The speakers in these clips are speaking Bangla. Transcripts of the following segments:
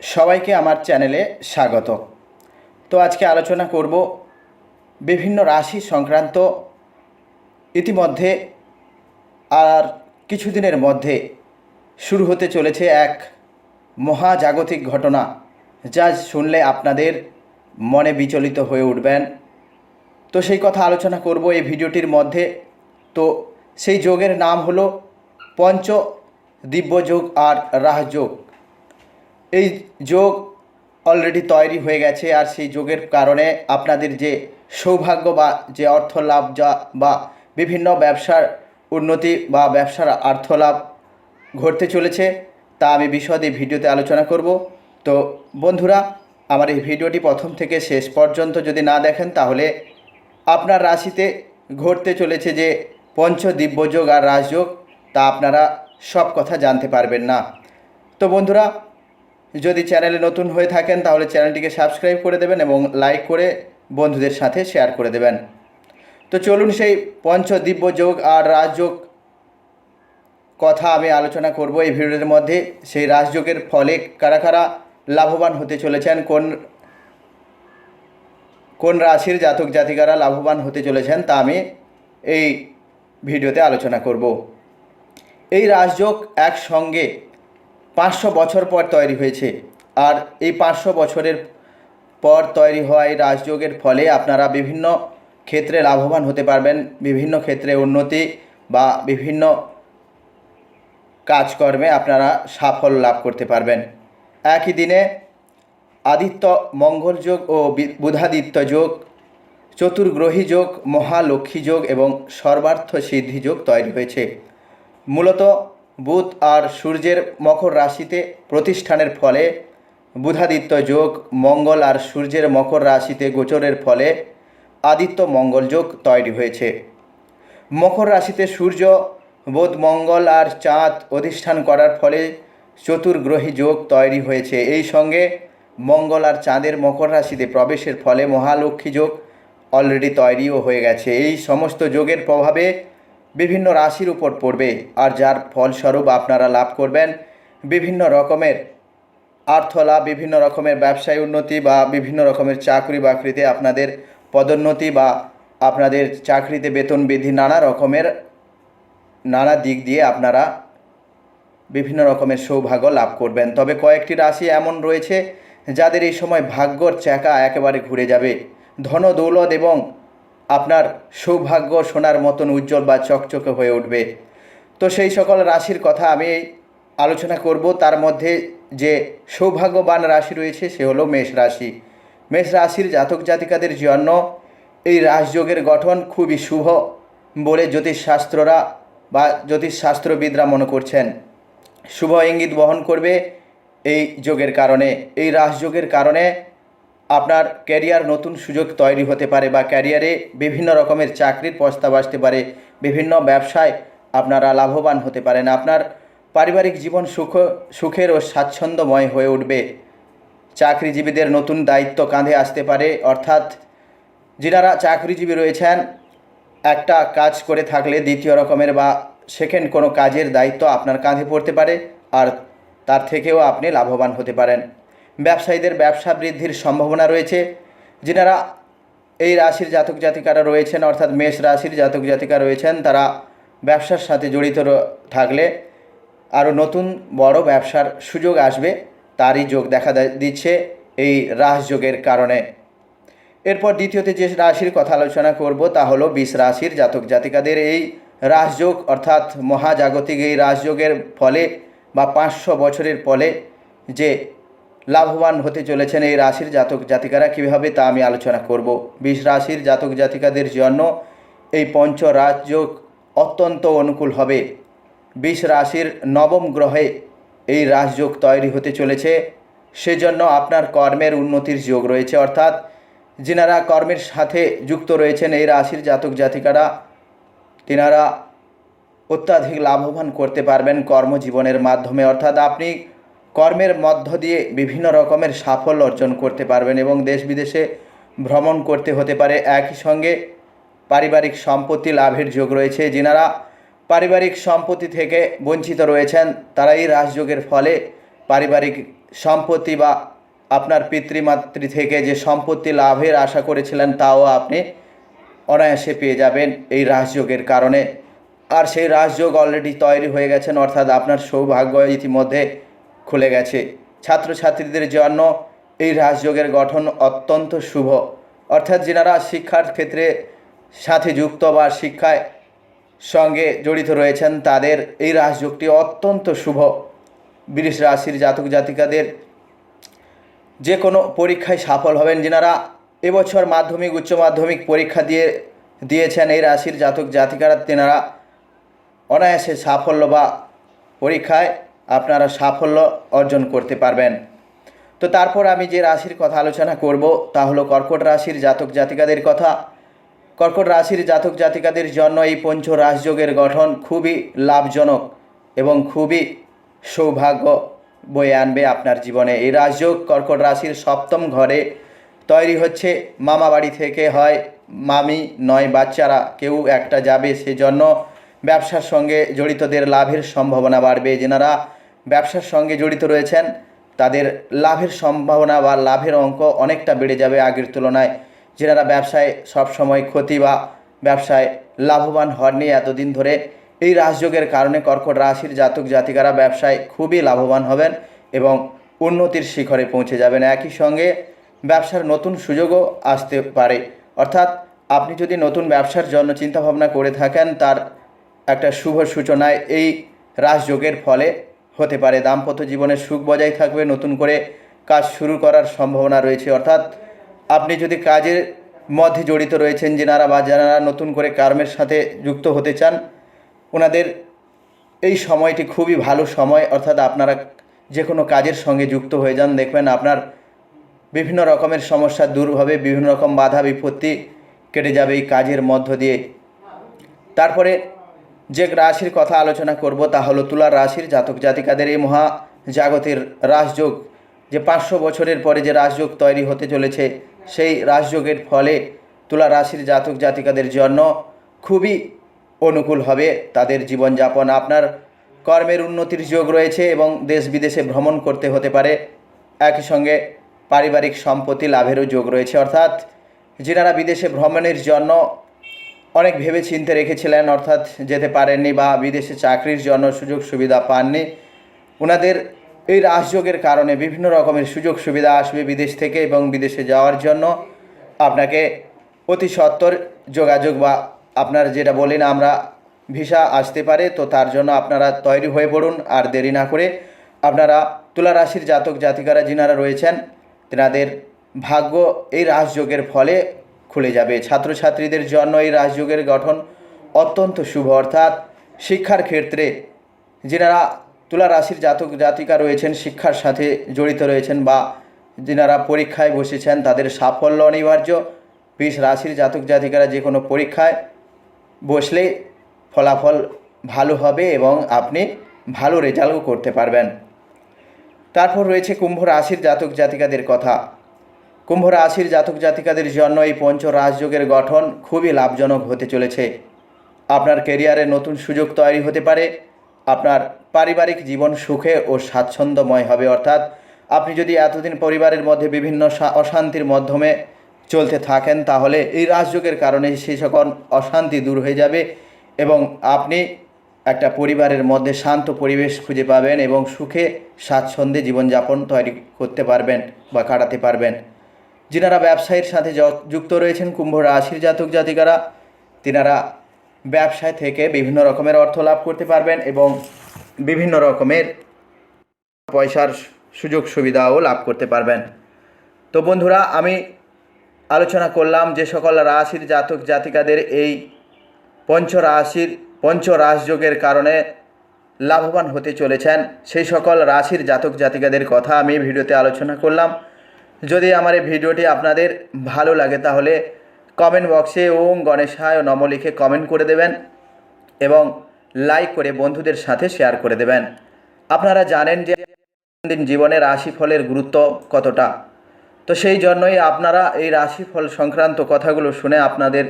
সবাইকে আমার চ্যানেলে স্বাগত। তো আজকে আলোচনা করব বিভিন্ন রাশি সংক্রান্ত। ইতিমধ্যে আর কিছুদিনের মধ্যে শুরু হতে চলেছে এক মহাজাগতিক ঘটনা, যা শুনলে আপনাদের মনে বিচলিত হয়ে উঠবেন। তো সেই কথা আলোচনা করব এই ভিডিওটির মধ্যে। তো সেই যোগের নাম হলো পঞ্চ দিব্যযোগ আর রাহযোগ। এই যোগ অলরেডি তৈরি হয়ে গেছে আর সেই যোগের কারণে আপনাদের যে সৌভাগ্য বা যে অর্থ লাভ যা বা বিভিন্ন ব্যবসার উন্নতি বা ব্যবসার অর্থ লাভ ঘটতে চলেছে, তা আমি বিশদে ভিডিওতে আলোচনা করব। তো বন্ধুরা, আমার এই ভিডিওটি প্রথম থেকে শেষ পর্যন্ত যদি না দেখেন, তাহলে আপনার রাশিতে ঘটতে চলেছে যে পঞ্চ দিব্যযোগ আর রাজযোগ, তা আপনারা সব কথা জানতে পারবেন না। তো বন্ধুরা যদি চ্যানেলে নতুন হয়ে থাকেন, তাহলে চ্যানেলটিকে সাবস্ক্রাইব করে দেবেন এবং লাইক করে বন্ধুদের সাথে শেয়ার করে দেবেন। তো চলুন সেই পঞ্চ দিব্য যোগ আর রাজযোগ কথা আমি আলোচনা করব এই ভিডিওর মধ্যে। সেই রাজযোগের ফলে কারা কারা লাভবান হতে চলেছেন, কোন কোন রাশির জাতক জাতিকারা লাভবান হতে চলেছেন তা আমি এই ভিডিওতে আলোচনা করব। এই রাজযোগ একসঙ্গে পাঁচশো বছর পর তৈরি হয়েছে। আর এই পাঁচশো বছরের পর তৈরি হওয়া এই রাজযোগের ফলে আপনারা বিভিন্ন ক্ষেত্রে লাভবান হতে পারবেন, বিভিন্ন ক্ষেত্রে উন্নতি বা বিভিন্ন কাজকর্মে আপনারা সাফল্য লাভ করতে পারবেন। একই দিনে আদিত্য মঙ্গল যোগ ও বুধাদিত্য যোগ, চতুর্গ্রহী যোগ, মহালক্ষ্মী যোগ এবং সর্বার্থ সিদ্ধি যোগ তৈরি হয়েছে। মূলত বুধ আর সূর্যের মকর রাশিতে প্রতিষ্ঠানের ফলে, বুধাদিত্য যোগ, মঙ্গল আর সূর্যের মকর রাশিতে গোচরের ফলে আদিত্য মঙ্গল যোগ তৈরি হয়েছে। মকর রাশিতে সূর্য, বোধ, মঙ্গল আর চাঁদ অধিষ্ঠান করার ফলে চতুর্গ্রহী যোগ তৈরি হয়েছে। এই সঙ্গে মঙ্গল আর চাঁদের মকর রাশিতে প্রবেশের ফলে মহালক্ষ্মী যোগ অলরেডি তৈরিও হয়ে গেছে। এই সমস্ত যোগের প্রভাবে বিভিন্ন রাশির উপর পড়বে আর যার ফলস্বরূপ আপনারা লাভ করবেন বিভিন্ন রকমের আর্থ লাভ বিভিন্ন রকমের ব্যবসায় উন্নতি বা বিভিন্ন রকমের চাকরি বাকরিতে আপনাদের পদোন্নতি বা আপনাদের চাকরিতে বেতন বৃদ্ধি নানা রকমের নানা দিক দিয়ে আপনারা বিভিন্ন রকমের সৌভাগ্য লাভ করবেন। তবে কয়েকটি রাশি এমন রয়েছে যাদের এই সময় ভাগ্যর চাকা একেবারে ঘুরে যাবে। ধন, দৌলত এবং আপনার সৌভাগ্য সোনার মতন উজ্জ্বল বা চকচকে হয়ে উঠবে। তো সেই সকল রাশির কথা আমি আলোচনা করব। তার মধ্যে যে সৌভাগ্যবান রাশি রয়েছে, সে হলো মেষ রাশি। মেষ রাশির জাতক জাতিকাদের জন্য এই রাজযোগের গঠন খুবই শুভ বলে জ্যোতিষশাস্ত্ররা বা জ্যোতিষশাস্ত্রবিদরা মনে করছেন। শুভ ইঙ্গিত বহন করবে এই যোগের কারণে। এই রাজযোগের কারণে আপনার ক্যারিয়ার নতুন সুযোগ তৈরি হতে পারে বা ক্যারিয়ারে বিভিন্ন রকমের চাকরির প্রস্তাব আসতে পারে, বিভিন্ন ব্যবসায় আপনারা লাভবান হতে পারেন। আপনার পারিবারিক জীবন সুখ, সুখের ও স্বাচ্ছন্দ্যময় হয়ে উঠবে। চাকরিজীবীদের নতুন দায়িত্ব কাঁধে আসতে পারে, অর্থাৎ যিনারা চাকরিজীবী রয়েছেন, একটা কাজ করে থাকলে দ্বিতীয় রকমের বা সেকেন্ড কোনো কাজের দায়িত্ব আপনার কাঁধে পড়তে পারে, আর তার থেকেও আপনি লাভবান হতে পারেন। ব্যবসায়ীদের ব্যবসা বৃদ্ধির সম্ভাবনা রয়েছে। যিনারা এই রাশির জাতক জাতিকারা রয়েছেন, অর্থাৎ মেষ রাশির জাতক জাতিকা রয়েছেন, তারা ব্যবসার সাথে জড়িত থাকলে আরও নতুন বড় ব্যবসার সুযোগ আসবে, তারই যোগ দেখা দিচ্ছে এই রাজযোগের কারণে। এরপর দ্বিতীয়তে যে রাশির কথা আলোচনা করব, তা হলো বিষ রাশির জাতক জাতিকাদের এই রাজযোগ অর্থাৎ মহাজাগতিক এই রাজযোগের ফলে বা পাঁচশো বছরের ফলে যে লাভবান হতে চলেছেন এই রাশির জাতক জাতিকারা। কীভাবে তা আমি আলোচনা করব? বিষ রাশির জাতক জাতিকাদের জন্য এই পঞ্চ রাজযোগ অত্যন্ত অনুকূল হবে। বিষ রাশির নবম গ্রহে এই রাজযোগ তৈরি হতে চলেছে। সেজন্য আপনার কর্মের উন্নতির যোগ রয়েছে। অর্থাৎ যিনারা কর্মের সাথে যুক্ত রয়েছেন এই রাশির জাতক জাতিকারা, তিনারা অত্যাধিক লাভবান করতে পারবেন কর্মজীবনের মাধ্যমে। অর্থাৎ আপনি কর্মের মধ্য দিয়ে বিভিন্ন রকমের সাফল্য অর্জন করতে পারবেন এবং দেশ বিদেশে ভ্রমণ করতে হতে পারে। একই সঙ্গে পারিবারিক সম্পত্তি লাভের যোগ রয়েছে। যিনারা পারিবারিক সম্পত্তি থেকে বঞ্চিত রয়েছেন তারা এই রাজযোগের ফলে পারিবারিক সম্পত্তি বা আপনার পিতৃমাতৃ থেকে যে সম্পত্তি লাভের আশা করেছিলেন, তাও আপনি অনায়াসে পেয়ে যাবেন এই রাজযোগের কারণে। আর সেই রাজযোগ অলরেডি তৈরি হয়ে গেছেন, অর্থাৎ আপনার সৌভাগ্য ইতিমধ্যে খুলে গেছে। ছাত্রছাত্রীদের জন্য এই রাজযোগের গঠন অত্যন্ত শুভ। অর্থাৎ যেনারা শিক্ষার ক্ষেত্রে সাথে যুক্ত বা শিক্ষায় সঙ্গে জড়িত রয়েছেন, তাদের এই রাজযোগটি অত্যন্ত শুভ। বৃষ রাশির জাতক জাতিকাদের যে কোনো পরীক্ষায় সফল হবেন যেনারা এবছর মাধ্যমিক, উচ্চ মাধ্যমিক পরীক্ষা দিয়ে, দিয়েছেন এই রাশির জাতক জাতিকারা, তেনারা অনায়াসে সাফল্য বা পরীক্ষায় আপনারা সাফল্য অর্জন করতে পারবেন। তো তারপর আমি যে রাশির কথা আলোচনা করব, তা হলো কর্কট রাশির জাতক জাতিকাদের কথা। কর্কট রাশির জাতক জাতিকাদের জন্য এই পঞ্চ রাজযোগের গঠন খুবই লাভজনক এবং খুবই সৌভাগ্য বয়ে আনবে আপনার জীবনে। এই রাজযোগ কর্কট রাশির সপ্তম ঘরে তৈরি হচ্ছে। মামা বাড়ি থেকে হয়, মামি নয়, বাচ্চারা কেউ একটা যাবে। সেজন্য ব্যবসার সঙ্গে জড়িতদের লাভের সম্ভাবনা বাড়বে। যেনারা ব্যবসার সঙ্গে জড়িত রয়েছেন, তাদের লাভের সম্ভাবনা বা লাভের অঙ্ক অনেকটা বেড়ে যাবে আগের তুলনায়। যেনারা ব্যবসায় সবসময় ক্ষতি বা ব্যবসায় লাভবান হননি এতদিন ধরে, এই রাজযোগের কারণে কর্কট রাশির জাতক জাতিকারা ব্যবসায় খুবই লাভবান হবেন এবং উন্নতির শিখরে পৌঁছে যাবেন। একই সঙ্গে ব্যবসার নতুন সুযোগও আসতে পারে। অর্থাৎ আপনি যদি নতুন ব্যবসার জন্য চিন্তাভাবনা করে থাকেন, তার একটা শুভ সূচনায় এই রাজযোগের ফলে হতে পারে। দাম্পত্য জীবনে সুখ বজায় থাকবে, নতুন করে কাজ শুরু করার সম্ভাবনা রয়েছে। অর্থাৎ আপনি যদি কাজের মধ্যে জড়িত রয়েছেন যেনারা বা যারা নতুন করে কর্মের সাথে যুক্ত হতে চান ওনাদের এই সময়টি খুবই ভালো সময়। অর্থাৎ আপনারা যে কোনো কাজের সঙ্গে যুক্ত হয়ে যান। দেখবেন আপনার বিভিন্ন রকমের সমস্যা দূর হবে, বিভিন্ন রকম বাধা বিপত্তি কেটে যাবে এই কাজের মধ্য দিয়ে। তারপরে যে রাশির কথা আলোচনা করব তা হলো তুলা রাশির জাতক জাতিকাদের এই মহা জাগতের রাজযোগ যে পাঁচশো বছরের পরে যে রাজযোগ তৈরি হতে চলেছে, সেই রাজযোগের ফলে তুলা রাশির জাতক জাতিকাদের জন্য খুবই অনুকূল হবে তাদের জীবনযাপন। আপনার কর্মের উন্নতির যোগ রয়েছে এবং দেশ বিদেশে ভ্রমণ করতে হতে পারে। একই সঙ্গে পারিবারিক সম্পত্তি লাভেরও যোগ রয়েছে। অর্থাৎ যেনারা বিদেশে ভ্রমণের জন্য অনেক ভেবে চিনতে রেখেছিলেন, অর্থাৎ যেতে পারেননি বা বিদেশে চাকরির জন্য সুযোগ সুবিধা পাননি। ওনাদের এই রাসযোগের কারণে বিভিন্ন রকমের সুযোগ সুবিধা আসবে বিদেশ থেকে এবং বিদেশে যাওয়ার জন্য। আপনাকে অতি সত্বর যোগাযোগ বা আপনার যেটা বলেন আমরা ভিসা আসতে পারে, তো তার জন্য আপনারা তৈরি হয়ে পড়ুন, আর দেরি না করে আপনারা তুলা রাশির জাতক জাতিকারা যিনারা রয়েছেন, তেনাদের ভাগ্য এই রাসযোগের ফলে খুলে যাবে। ছাত্রছাত্রীদের জন্য এই রাজযোগের গঠন অত্যন্ত শুভ, অর্থাৎ শিক্ষার ক্ষেত্রে যেনারা তুলা রাশির জাতক জাতিকা রয়েছেন, শিক্ষার সাথে জড়িত রয়েছেন বা যেনারা পরীক্ষায় বসেছেন, তাদের সাফল্য অনিবার্য। বিশ রাশির জাতক জাতিকারা যে কোনো পরীক্ষায় বসলে ফলাফল ভালো হবে এবং আপনি ভালো রেজাল্টও করতে পারবেন। তারপর রয়েছে কুম্ভ রাশির জাতক জাতিকাদের কথা। কুম্ভ রাশির জাতক জাতিকাদের জন্য এই পঞ্চ রাজযোগের গঠন খুবই লাভজনক হতে চলেছে। আপনার কেরিয়ারে নতুন সুযোগ তৈরি হতে পারে। আপনার পারিবারিক জীবন সুখে ও স্বাচ্ছন্দ্যময় হবে, অর্থাৎ আপনি যদি এতদিন পরিবারের মধ্যে বিভিন্ন অশান্তির মাধ্যমে চলতে থাকেন, তাহলে এই রাজযোগের কারণে সেই সকল অশান্তি দূর হয়ে যাবে এবং আপনি একটা পরিবারের মধ্যে শান্ত পরিবেশ খুঁজে পাবেন এবং সুখে স্বাচ্ছন্দ্যে জীবনযাপন তৈরি করতে পারবেন বা কাটাতে পারবেন। যিনারা ব্যবসায়ের সাথে যুক্ত রয়েছেন, কুম্ভ রাশির জাতক জাতিকারা, তিনারা ব্যবসায় থেকে বিভিন্ন রকমের অর্থ লাভ করতে পারবেন এবং বিভিন্ন রকমের পয়সার সুযোগ সুবিধাও লাভ করতে পারবেন। তো বন্ধুরা, আমি আলোচনা করলাম যে সকল রাশির জাতক জাতিকাদের এই পঞ্চ রাশির, পঞ্চ রাজযোগের কারণে লাভবান হতে চলেছেন। সেই সকল রাশির জাতক জাতিকাদের কথা আমি ভিডিওতে আলোচনা করলাম। যদি আমার এই ভিডিওটি আপনাদের ভালো লাগে তাহলে কমেন্ট বক্সে ওম গণেশায় নম লিখে কমেন্ট করে দেবেন এবং লাইক করে বন্ধুদের সাথে শেয়ার করে দেবেন। আপনারা জানেন যে দৈনন্দিন জীবনে রাশিফলের গুরুত্ব কতটা। তো সেই জন্যই আপনারা এই রাশিফল সংক্রান্ত কথাগুলো শুনে আপনাদের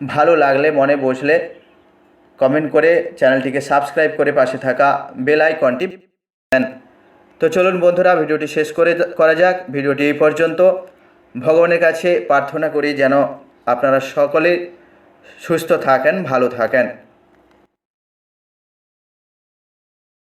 ভালো লাগলে, মনে বসলে কমেন্ট করে চ্যানেলটিকে সাবস্ক্রাইব করে পাশে থাকা বেল আইকনটি দেন তো চলুন বন্ধুরা, ভিডিওটি শেষ করে করা যাক। ভিডিওটি এই পর্যন্ত। ভগবানের কাছে প্রার্থনা করি যেন আপনারা সকলে সুস্থ থাকেন, ভালো থাকেন।